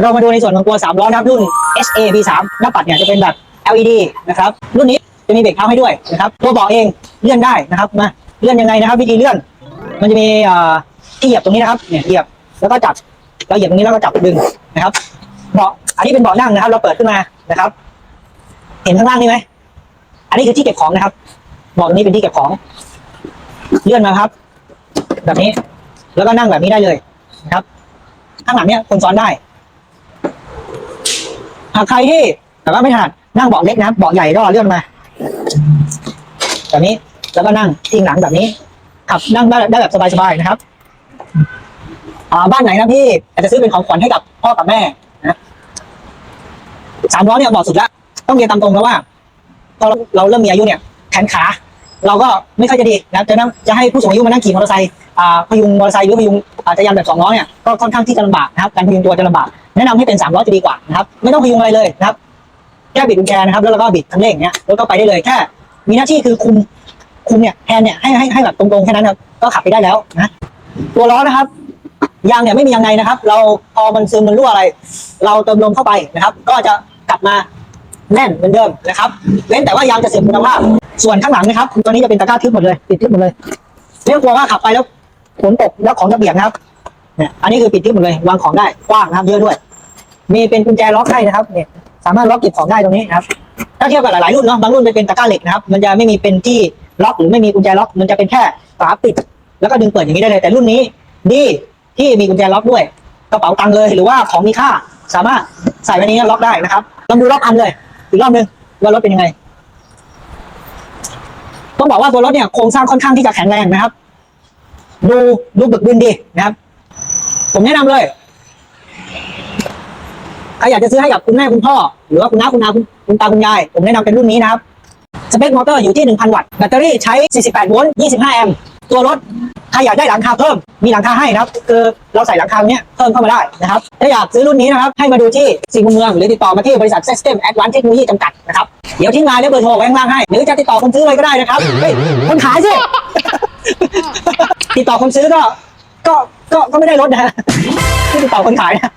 เรามาดูในส่วนของตัว3ล้อนะครับรุ่น SA B3 หน้าปัดเนี่ยจะเป็นแบบ LED นะครับรุ่นนี้จะมีเบรกเท้าให้ด้วยนะครับตัวเบาะเองเลื่อนได้นะครับมาเลื่อนยังไงนะครับ วิธีเลื่อน มันจะมีเอ่อที่เหยียบตรงนี้นะครับเนี่ยเหยียบแล้วก็จับเราเหยียบตรงนี้แล้วก็จับดึงนะครับเบาะอันนี้เป็นเบาะนั่งนะครับ เราเปิดขึ้นมานะครับ เห็นข้างล่างนี่ไหมอันนี้คือที่เก็บของนะครับเบาะตรงนี้เป็นที่เก็บของ เลื่อนมาครับ แบบนี้ แล้วก็นั่งแบบนี้ได้เลยนะครับ ข้างหลังเนี่ยคนซ้อนได้ หากใครที่แต่ว่าไม่ถนัดนั่งเบาะเล็กนะครับเบาะใหญ่ก็เลื่อนมาแบบนี้แล้วก็นั่งทิงหลังแบบนี้ ขับนั่งได้ได้แบบสบายๆนะครับอ่าบ้านไหนนะพี่อาจจะซื้อเป็นของขวัญให้กับพ่อกับแม่นะสามล้อเนี่ยเหมาะสุดล้วต้องเรียนตามตรงแล้วว่าพอเราเราเริ่มมีอายุเนี่ยแขนขา เราก็ไม่ค่อยจะดีนะจะนั่งจะให้ผู้สูงอายุมานั่งขี่มอเตอร์ไซค์อ่าพยุงมอเตอร์ไซค์หรือพยุงอาจักรยานแบบสองล้อเนี่ยก็ค่อนข้างที่จะลำบากนะครับการพยุงตัวจะลำบาก แนะนำให้เป็นสามล้อจะดีกว่านะครับไม่ต้องพยุงอะไรเลยนะครับแค่บิดกุญแจนะครับแล้วเราก็บิดคันเร่งเนี้ยแล้วก็ไปได้เลยแค่มีหน้าที่คือคุมคุมเนี่ยแฮนเนี่ยให้ให้ให้แบบตรงๆแค่นั้นครับก็ขับไปได้แล้วนะตัวล้อนะครับยางเนี่ยไม่มียางในนะครับ เราพอมันซึมมันรั่วอะไร เราเติมลมเข้าไปนะครับ ก็จะกลับมาแน่นเหมือนเดิมนะครับเว้นแต่ว่ายางจะเสื่อมคุณภาพส่วนข้างหลังนะครับตัวนี้จะเป็นตะกร้าทึบหมดเลยปิดทึบหมดเลยไม่ต้องกลัวว่าขับไปแล้วฝนตกแล้วของจะเปียกนะครับ เนี่ยอันนี้คือปิดทึบหมดเลยวางของได้กว้างนะครับเยอะด้วย มีเป็นกุญแจล็อกให้นะครับเนี่ยสามารถล็อกเก็บของได้ตรงนี้นะครับ ถ้าเทียบกับหลายๆรุ่นเนาะบางรุ่นเป็นตะกร้าเหล็กนะครับ มันจะไม่มีเป็นที่ล็อกหรือไม่มีกุญแจล็อก มันจะเป็นแค่ฝาปิด แล้วก็ดึงเปิดอย่างนี้ได้เลย แต่รุ่นนี้ดีที่มีกุญแจล็อกด้วยกระเป๋าตังค์เลยหรือว่าของมีค่า สามารถใส่ไว้นี้ล็อกได้นะครับลองดูรอบอันเลยอีกรอบหนึงว่ารถเป็นยังไงต้องบอกว่าตัวรถเนี่ยโครงสร้างค่อนข้างที่จะแข็งแรงนะครับ ดูดูบึกบึนดีนะครับ ผมแนะนำเลยใครอยากจะซื้อให้กับคุณแม่คุณพ่อ หรือว่าคุณน้าคุณนาคุณคุณตาคุณยาย ผมแนะนำเป็นรุ่นนี้นะครับ สเปคมอเตอร์อยู่ที่ 1,000 วัตต์ แบตเตอรี่ใช้ 48 โวลต์ 25 แอมป์ ตัวรถ ใครอยากได้หลังคาเพิ่ม มีหลังคาให้นะครับ คือเราใส่หลังคาเนี้ยเพิ่มเข้ามาได้นะครับ ถ้าอยากซื้อรุ่นนี้นะครับ ให้มาดูที่สี่มุมเมือง หรือติดต่อมาที่บริษัท System Advanced Technology จำกัดนะครับ เดี๋ยวทิ้งไลน์และเบอร์โทรไว้ข้างล่างให้ หรือจะติดต่อคนซื้อเลยก็ได้นะครับ เฮ้ย คนขายสิ ติดต่อคนซื้อก็ ก็ ก็ก็ไม่ได้ลดนะฮะที่ติดต่อคนขายนะ